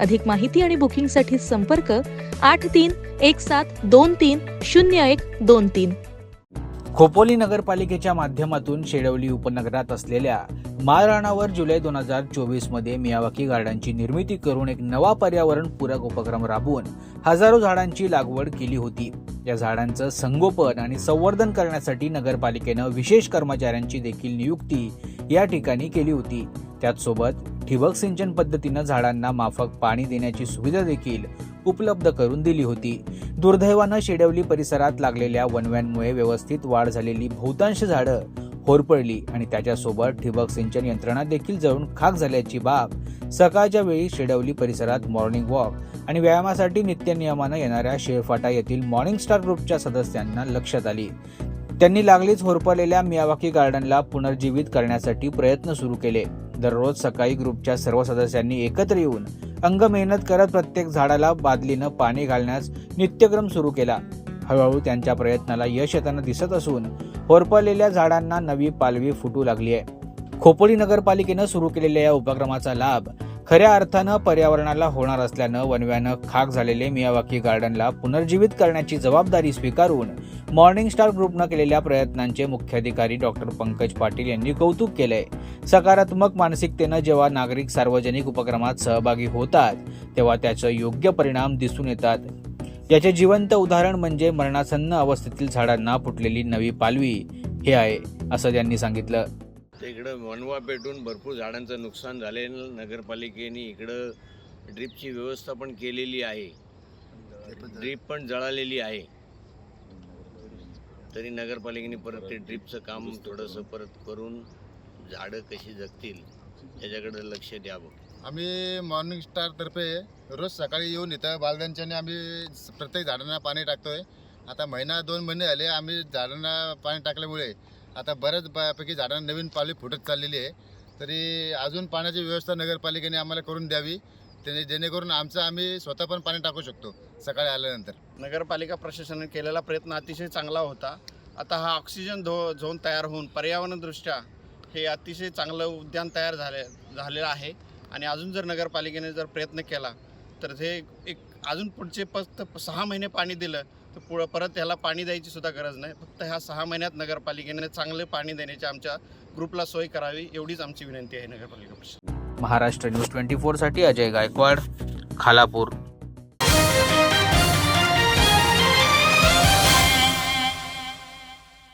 अधिक माहिती आणि बुकिंगसाठी संपर्क आठ तीन एक सात दोन तीन शून्य एक दोन तीन. खोपोली नगरपालिकेच्या माध्यमातून शेडवली उपनगरात असलेल्या माळरानावर जुलै दोन हजार चोवीसमध्ये मियावाकी गार्डनची निर्मिती करून एक नवा पर्यावरण पूरक उपक्रम राबवून हजारो झाडांची लागवड केली होती. या झाडांचं संगोपन आणि संवर्धन करण्यासाठी नगरपालिकेनं विशेष कर्मचाऱ्यांची देखील नियुक्ती या ठिकाणी केली होती. त्याचसोबत ठिबक सिंचन पद्धतीनं झाडांना माफक पाणी देण्याची सुविधा देखील उपलब्ध करून दिली होती. दुर्दैवानं शेडवली परिसरात लागलेल्या वनव्यांमुळे व्यवस्थित वाढ झालेली बहुतांश झाडं होरपळली आणि त्याच्यासोबत ठिबक सिंचन यंत्रणा देखील जळून खाक झाल्याची बाब सकाळच्या वेळी शेडवली परिसरात मॉर्निंग वॉक आणि व्यायामासाठी नित्यनियमानं येणाऱ्या शेळफाटा येथील मॉर्निंग स्टार ग्रुपच्या सदस्यांना लक्षात आली. त्यांनी लागलीच होरपळलेल्या मियावाकी गार्डनला पुनर्जीवित करण्यासाठी प्रयत्न सुरू केले. दररोज सकाळी ग्रुपच्या सर्व सदस्यांनी एकत्र येऊन अंग मेहनत करत प्रत्येक झाडाला बादलीनं पाणी घालण्यास नित्यक्रम सुरू केला. हळूहळू त्यांच्या प्रयत्नाला यश येताना दिसत असून होरपळलेल्या झाडांना नवी पालवी फुटू लागली आहे. खोपोली नगरपालिकेनं सुरू केलेल्या या उपक्रमाचा लाभ खऱ्या अर्थानं पर्यावरणाला होणार असल्यानं वनव्यानं खाक झालेले मियावाकी गार्डनला पुनर्जीवित करण्याची जबाबदारी स्वीकारून मॉर्निंग स्टार ग्रुपनं केलेल्या प्रयत्नांचे मुख्याधिकारी डॉक्टर पंकज पाटील यांनी कौतुक केलंय. सकारात्मक मानसिकतेनं जेव्हा नागरिक सार्वजनिक उपक्रमात सहभागी होतात तेव्हा त्याचं योग्य परिणाम दिसून येतात. याचे जिवंत उदाहरण म्हणजे मरणासन्न अवस्थेतील झाडांना फुटलेली नवी पालवी. हे आहे असं त्यांनी सांगितलं. इकडं वनवा पेटून भरपूर झाडांचं नुकसान झाले नगरपालिकेने इकडं ड्रीपची व्यवस्था पण केलेली आहे. ड्रीप पण जळालेली आहे. तरी नगरपालिकेने परत ते ड्रीपचं काम थोडंसं परत करून झाडं कशी जगतील याच्याकडे लक्ष द्यावं. आम्ही मॉर्निंग स्टार तर्फे रोज सकाळी येऊन इथं बालदांच्याने आम्ही प्रत्येक झाडांना पाणी टाकतोय. आता महिना दोन महिने झाले आम्ही झाडांना पाणी टाकल्यामुळे आता बऱ्याच बऱ्यापैकी झाडांना नवीन पालवी फुटत चाललेली आहे. तरी अजून पाण्याची व्यवस्था नगरपालिकेने आम्हाला करून द्यावी. त्याने जेणेकरून आमचं आम्ही स्वतः पण पाणी टाकू शकतो सकाळी आल्यानंतर. नगरपालिका प्रशासनाने केलेला प्रयत्न अतिशय चांगला होता. आता हा ऑक्सिजन धो झोन तयार होऊन पर्यावरणदृष्ट्या हे अतिशय चांगलं उद्यान तयार झाले झालेलं आहे. आणि अजून जर नगरपालिकेने जर प्रयत्न केला तर हे एक अजून पुढचे फक्त सहा महिने पाणी दिलं पुढं परत ह्याला पाणी द्यायची सुद्धा गरज नाही. फक्त ह्या सहा महिन्यात नगरपालिकेने चांगले पाणी देण्याची आमच्या ग्रुपला सोय करावी एवढीच आमची विनंती आहे नगरपालिका महाराष्ट्र न्यूज ट्वेंटी साठी अजय गायकवाड खालापूर.